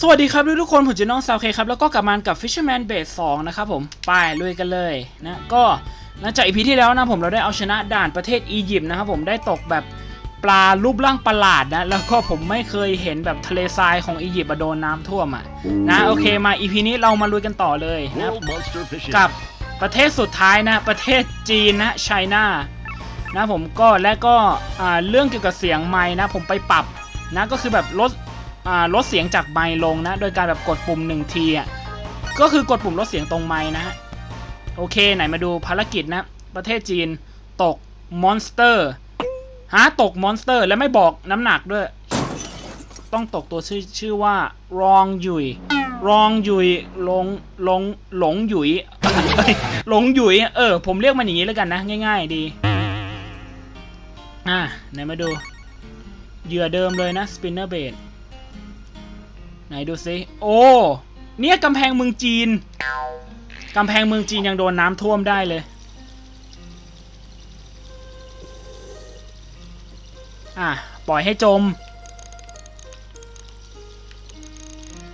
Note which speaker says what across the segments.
Speaker 1: สวัสดีครับทุกๆคนผมจะน้องซาวเคครับ แล้วก็กลับมากับ Fisherman Base 2 นะครับผม ไปลุยกันเลยนะก็หลังจากอีพีที่แล้วนะผมเราได้เอาชนะด่านประเทศอียิปต์นะครับผมได้ตกแบบปลารูปร่างประหลาดนะ แล้วก็ผมไม่เคยเห็นแบบทะเลทรายของอียิปต์อะโดนน้ำท่วมอะนะโอเคมาอีพีนี้เรามาลุยกันต่อเลยนะ
Speaker 2: World Monster Fishing.
Speaker 1: กับประเทศสุดท้ายนะประเทศจีนนะไชน่านะผมก็และก็อ่าเรื่องเกี่ยวกับเสียงไม้นะผมไปปรับนะก็คือแบบลดอ่า ลดเสียงจากไมค์ลงนะ โดยการแบบกดปุ่มหนึ่งทีอะก็คือกดปุ่มลดเสียงตรงไม้นะฮะโอเคไหนมาดูภารกิจนะ ประเทศจีนตกมอนสเตอร์ฮะตกมอนสเตอร์แล้วไม่บอกน้ำหนักด้วย ต้องตกตัวชื่อชื่อว่ารองหยุยรองหยุยหลงหลงหลงหยุยหลงหยุยเออ ผมเรียกมันอย่างนี้แล้วกันนะ ง่าย ๆ ดี อะไหนมาดูเหยื่อเดิมเลยนะสปินเนอร์เบด ไหนดูซิโอ้เนี่ยกำแพงเมืองจีนกำแพงเมืองจีนยังโดนน้ำท่วมได้เลย อะ ปล่อยให้จม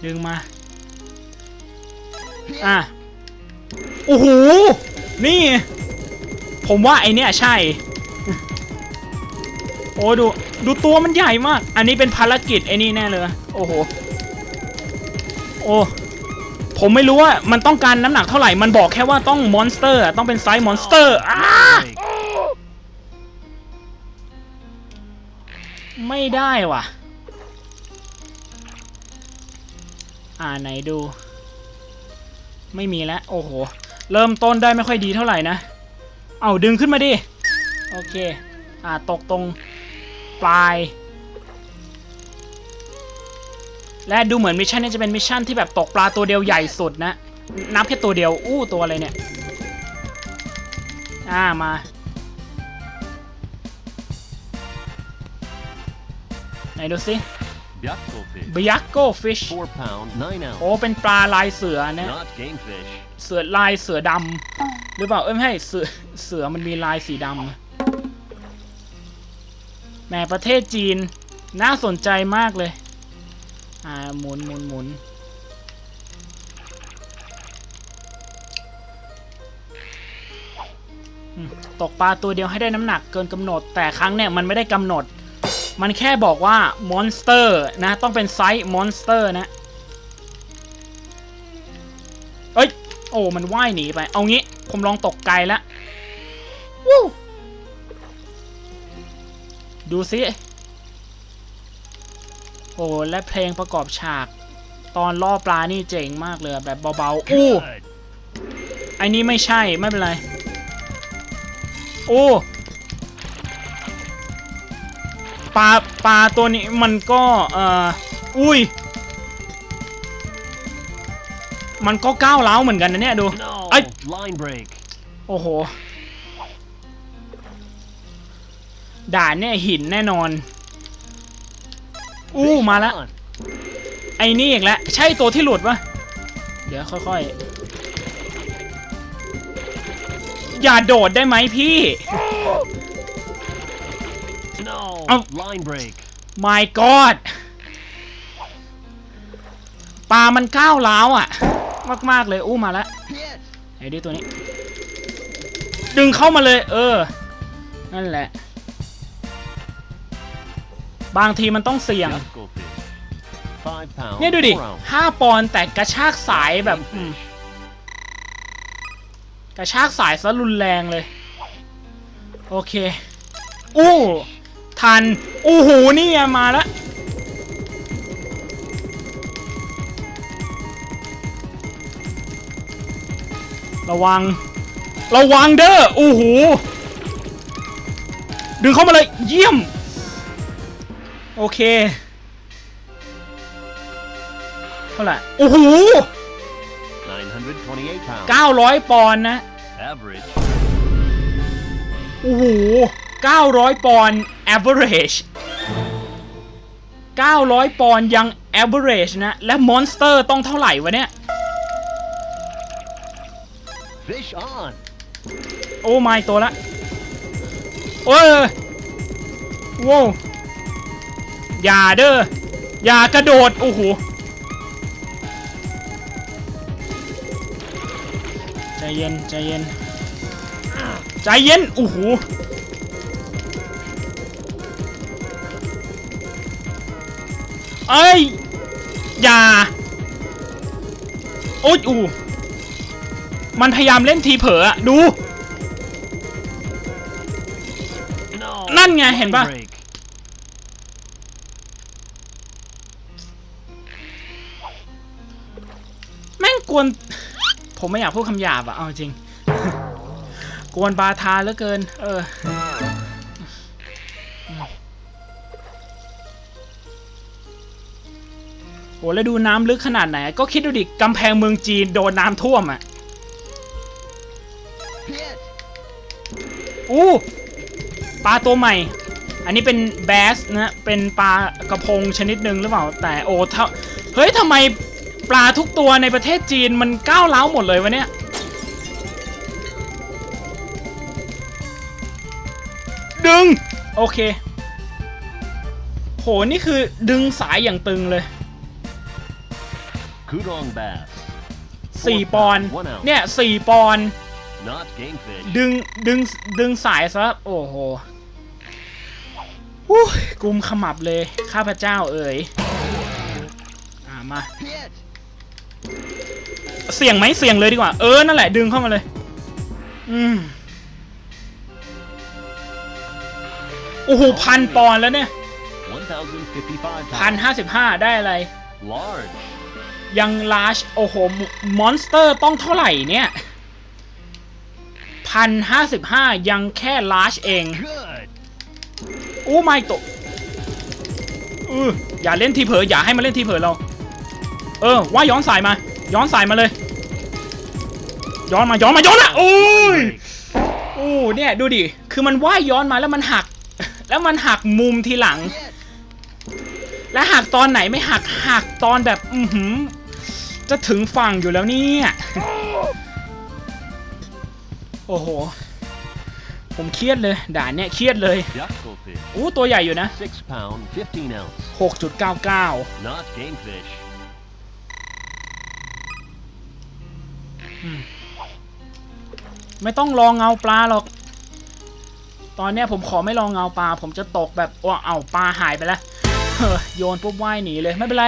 Speaker 1: ดึงมา อะ โอ้โห นี่ ผมว่าไอเนี้ยใช่ โอ้ดู ดูตัวมันใหญ่มาก อันนี้เป็นภารกิจไอ้นี่แน่เลย โอ้โห โอ้ผมไม่รู้ว่ามันต้องการน้ำหนักเท่าไหร่ มันบอกแค่ว่าต้องมอนสเตอร์ต้องเป็นไซส์มอนสเตอร์อ้าไม่ได้ว่ะ อ่าไหนดู ไม่มีแล้ว โอ้โห เริ่มต้นได้ไม่ค่อยดีเท่าไหร่นะ เอาดึงขึ้นมาดิ โอเค อ่าตกตรงปลาย และดูเหมือนมิชชั่นนี้จะเป็นมิชชั่นที่แบบตกปลาตัวเดียวใหญ่สุดนะ นับแค่ตัวเดียว อู้ตัวอะไรเนี่ย อ่ามา ไหนดูสิ
Speaker 2: Ducklefish.
Speaker 1: บยักโกฟิช
Speaker 2: Four pound, nine
Speaker 1: โอ้
Speaker 2: ounce.
Speaker 1: เป็นปลาลายเสือนะ
Speaker 2: Not game fish.
Speaker 1: เสือลายเสือดำหรือเปล่าเอ้ยไม่ใช่เสือเสือมันมีลายสีดำแหมประเทศจีนน่าสนใจมากเลย อ่าหมุนหมุนหมุนตกปลาตัวเดียวให้ได้น้ำหนักเกินกำหนด แต่ครั้งเนี่ยมันไม่ได้กำหนด มันแค่บอกว่ามอนสเตอร์นะ ต้องเป็นไซส์มอนสเตอร์นะ เอ้ย โอ้มันว่ายหนีไป เอางี้ ผมลองตกไกลแล้ววู้ดูสิ โอ้และเพลงประกอบฉาก ตอนล่อปลานี่เจ๋งมากเลยแบบเบาๆอู้
Speaker 2: Good.
Speaker 1: ไอ้นี่ไม่ใช่ไม่เป็นไรโอ้ปลาปลาตัวนี้มันก็เอ่ออุ้ย มันก็ก้าวร้าวเหมือนกันนะเนี่ยดู
Speaker 2: No.
Speaker 1: I-
Speaker 2: Line break.
Speaker 1: โอ้โหด่านเนี่ยหินแน่นอน อู้
Speaker 2: Fish
Speaker 1: มาแล้ว
Speaker 2: on.
Speaker 1: ไอ้นี่อีกแล้วใช่ตัวที่หลุดปะเดี๋ยวค่อยๆ อย่าโดดได้ไหมพี่
Speaker 2: No.
Speaker 1: Oh.
Speaker 2: Line break.
Speaker 1: My God ปลามันก้าวร้าวอะ มากๆเลยอู้มาแล้ว
Speaker 2: Yes.
Speaker 1: ไอ้ดิตัวนี้ ดึงเข้ามาเลย เออ นั่นแหละ บางทีมันต้องเสี่ยง
Speaker 2: Ducklefish. Five pound,
Speaker 1: เนี่ยดูดิ
Speaker 2: four ounce.
Speaker 1: 5ปอนด์แต่กระชากสายแบบอืมกระชากสายซะรุนแรงเลย โอเค อู้ทัน อู้หูนี่ไงมาแล้วระวัง ระวังเด้ออู้หู ดึงเข้ามาเลย เยี่ยม โอเค เท่าไหร่ โอ้โห
Speaker 2: 928 pounds.
Speaker 1: 900 ปอนด์นะ
Speaker 2: Average.
Speaker 1: โอ้โห900 ปอนด์ average 900 ปอนด์ยัง average นะ และ monster ต้องเท่าไหร่วะเนี่ย
Speaker 2: Fish on.
Speaker 1: โอ้ไม่ตัวละ โอ้ยว้าว อย่าเด้ออย่ากระโดด โอ้โหใจเย็นใจเย็นใจเย็นโอ้โหเอ้ยอย่าโอ้ยอูมันพยายามเล่นทีเผลอดู นั่นไงเห็นปะ กวน ผมไม่อยากพูดคำหยาบอะเอาจริง กวนบาทาเหลือเกิน เออโอ้แล้วดูน้ำลึกขนาดไหน ก็คิดดูดิกำแพงเมืองจีนโดนน้ำท่วมอะ
Speaker 2: Hit.
Speaker 1: อู้ปลาตัวใหม่ อันนี้เป็นแบสนะ เป็นปลากระพงชนิดหนึ่งหรือเปล่า แต่โอ้เท่าเฮ้ยทำไม ปลาทุกตัวในประเทศจีนมันก้าวเล้าวหมดเลยวะเนี่ย ดึง โอเค โห นี่คือดึงสายอย่างตึงเลย
Speaker 2: Kudong bass.
Speaker 1: 4ปอนด์
Speaker 2: One ounce.
Speaker 1: เนี่ย4ปอนด์
Speaker 2: Not game fish.
Speaker 1: ดึงดึงดึงสายซะโอ้โหอู้ยกุมขมับเลย ข้าพเจ้าเอ๋ยอ่ามา
Speaker 2: Hit.
Speaker 1: เสี่ยงไหมเสี่ยงเลยดีกว่า เออ นั่นแหละดึงเข้ามาเลย อืมโอ้โหพันปอนด์แล้วเนี่ย
Speaker 2: 1,055
Speaker 1: พัน
Speaker 2: pounds.
Speaker 1: ห้าสิบห้าได้อะไร
Speaker 2: Large.
Speaker 1: ยังลาชโอ้โห มอนสเตอร์ต้องเท่าไหร่เนี่ยพันห้าสิบห้ายังแค่ลาชเอง
Speaker 2: Good.
Speaker 1: อู้ไม่ตกเอออย่าเล่นทีเผลออย่าให้มันเล่นทีเผลอเรา เออว่าย้อนสายมา ย้อนสายมาเลย ย้อนมาย้อนมาย้อนอะโอ้ย
Speaker 2: Break.
Speaker 1: โอ้เนี่ยดูดิคือมันว่ายย้อนมาแล้วมันหัก แล้วมันหักมุมทีหลัง
Speaker 2: Hit.
Speaker 1: และหักตอนไหนไม่หักหักตอนแบบอือหือจะถึงฝั่งอยู่แล้วเนี่ยโอ้โหผมเครียดเลยด่านเนี่ยเครียดเลย
Speaker 2: Ducklefish.
Speaker 1: อู้ตัวใหญ่อยู่นะ
Speaker 2: 6 pound, 15 ounce.
Speaker 1: 6.99 ไม่ต้องลองเงาปลาหรอก ตอนเนี้ยผมขอไม่ลองเงาปลา ผมจะตกแบบว่าเอาปลาหายไปแล้วเฮ้อโยนปุ๊บว่ายหนีเลยไม่เป็นไร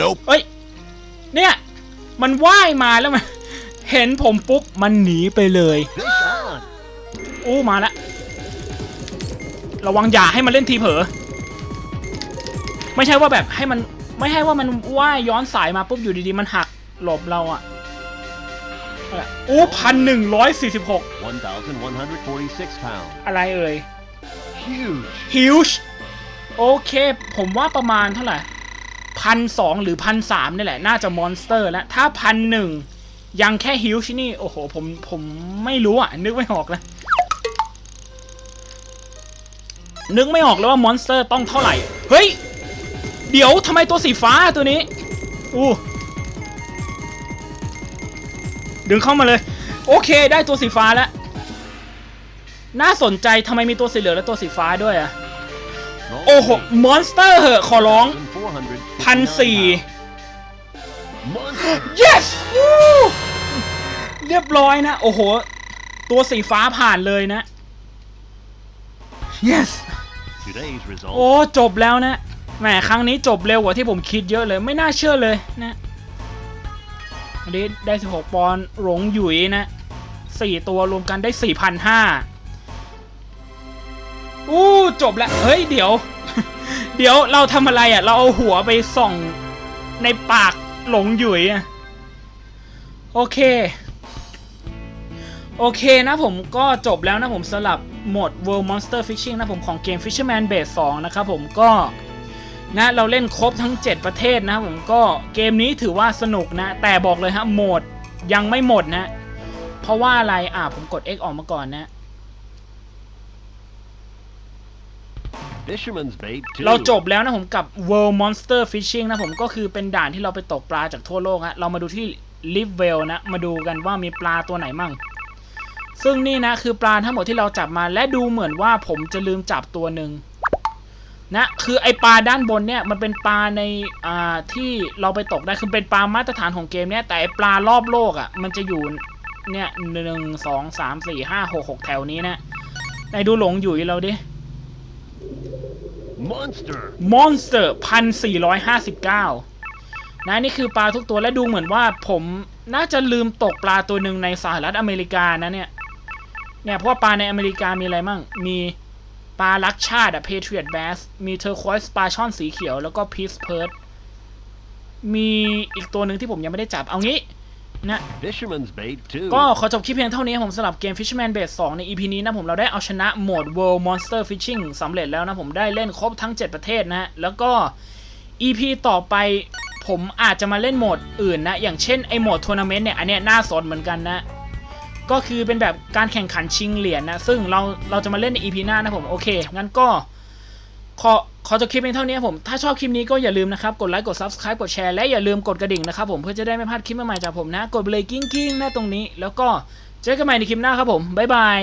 Speaker 3: Nope.
Speaker 1: เอ้ย เนี่ย มันว่ายมาแล้วมัน เห็นผมปุ๊บ มันหนีไปเลย
Speaker 2: Fish on.
Speaker 1: อู้มาแล้วระวังอย่าให้มันเล่นทีเผลอ ไม่ใช่ว่าแบบให้มัน ไม่ใช่ว่ามันว่ายย้อนสายมาปุ๊บอยู่ดีๆ มันหักหลบเราอะอะไรอู้พันหนึ่งร้อยสี่สิบหก
Speaker 2: 1,146 pounds.
Speaker 1: อะไรเอ่ย
Speaker 2: Huge.
Speaker 1: huge โอเค ผมว่าประมาณเท่าไหร่พันสองหรือพันสามนี่แหละ น่าจะมอนสเตอร์แล้ว ถ้าพันหนึ่งยังแค่ huge นี่ โอ้โห ผมผมไม่รู้อะ นึกไม่ออกแล้วนึกไม่ออกเลยว่ามอนสเตอร์ต้องเท่าไหร่ เฮ้ย เดี๋ยวทำไมตัวสีฟ้าตัวนี้อู้ดึงเข้ามาเลย โอเค ได้ตัวสีฟ้าแล้ว น่าสนใจทำไมมีตัวสีเหลืองและตัวสีฟ้าด้วยอะโอ้โห มอนสเตอร์เหอะขอร้องพันสี่
Speaker 2: Monster.
Speaker 1: yes วู้เรียบร้อยนะ โอ้โห ตัวสีฟ้าผ่านเลยนะ yes
Speaker 2: Today's result.
Speaker 1: โอ้ จบแล้วนะ แหมครั้งนี้จบเร็วกว่าที่ผมคิดเยอะเลยไม่น่าเชื่อเลยนะอันนี้ได้ 16 ปอนด์หลงหยุยนะสี่ตัวรวมกันได้ 4,500อู้จบแล้วเฮ้ยเดี๋ยว เดี๋ยวเราทำอะไรอะ เราเอาหัวไปส่องในปากหลงหยุยอะโอเค โอเคนะผมก็จบแล้วนะผมสลับโหมด World Monster Fishing นะผมของเกม Fisherman Base 2 นะครับผมก็ นะเราเล่นครบทั้ง 7 ประเทศนะครับผมก็เกมนี้ถือว่าสนุกนะ แต่บอกเลยฮะโหมดยังไม่หมดนะ เพราะว่าอะไรอะผมกด X ออกมาก่อนนะ
Speaker 2: Fisherman's bait. Two.
Speaker 1: เราจบแล้วนะผมกับ World Monster Fishing นะผมก็คือเป็นด่านที่เราไปตกปลาจากทั่วโลกฮะเรามาดูที่ Live Well นะ มาดูกันว่ามีปลาตัวไหนมั่ง ซึ่งนี่นะคือปลาทั้งหมดที่เราจับมาและดูเหมือนว่าผมจะลืมจับตัวหนึ่ง นะคือไอปลาด้านบนเนี่ยมันเป็นปลาในอ่าที่เราไปตกได้คือเป็นปลามาตรฐานของเกมเนี่ยแต่ไอปลารอบโลกอะ่ะมันจะอยู่เนี่ยหนึ่งสองสามสี่ห้าหกหกแถวนี้นะไหนดูหลงอยู่เราดิ
Speaker 2: Monster.
Speaker 1: มอนสเตอร์พันสี่ร้อยห้าสิบเก้านะนี่คือปลาทุกตัวและดูเหมือนว่าผมน่าจะลืมตกปลาตัวหนึ่งในสหรัฐอเมริกานะเนี่ยเนี่ยเพราะว่าปลาในอเมริกามีอะไรมั่งมี ปลาลักชาติอะ Patriot Bass มีเทอร์ควอยส์ปลาช่อนสีเขียว แล้วก็ Peace Perch มีอีกตัวหนึ่งที่ผมยังไม่ได้จับ เอางี้นะ
Speaker 2: Fisherman's bait, too.
Speaker 1: ก็ขอจบคลิปเพียงเท่านี้ครับผมสำหรับเกม Fisherman Base 2ใน EP นี้นะผมเราได้เอาชนะโหมด World Monster Fishing สำเร็จแล้วนะผมได้เล่นครบทั้ง 7 ประเทศนะฮะ แล้วก็ EP ต่อไปผมอาจจะมาเล่นโหมดอื่นนะ อย่างเช่นไอโหมดทัวร์นาเมนต์เนี่ย อันเนี้ยน่าสนเหมือนกันนะ ก็คือเป็นแบบการแข่งขันชิงเหรียญนะ ซึ่งเราเราจะมาเล่นใน EP หน้านะผมโอเค งั้นก็ขอขอจบคลิปเพียงเท่านี้ผม ถ้าชอบคลิปนี้ก็อย่าลืมนะครับ กดไลค์ กด Subscribe กดแชร์ และอย่าลืมกดกระดิ่งนะครับผมเพื่อจะได้ไม่พลาดคลิปใหม่ๆจากผมนะ กดไปเลยกิ้งกิ้งหน้าตรงนี้ แล้วก็เจอกันใหม่ในคลิปหน้าครับผมบ๊ายบาย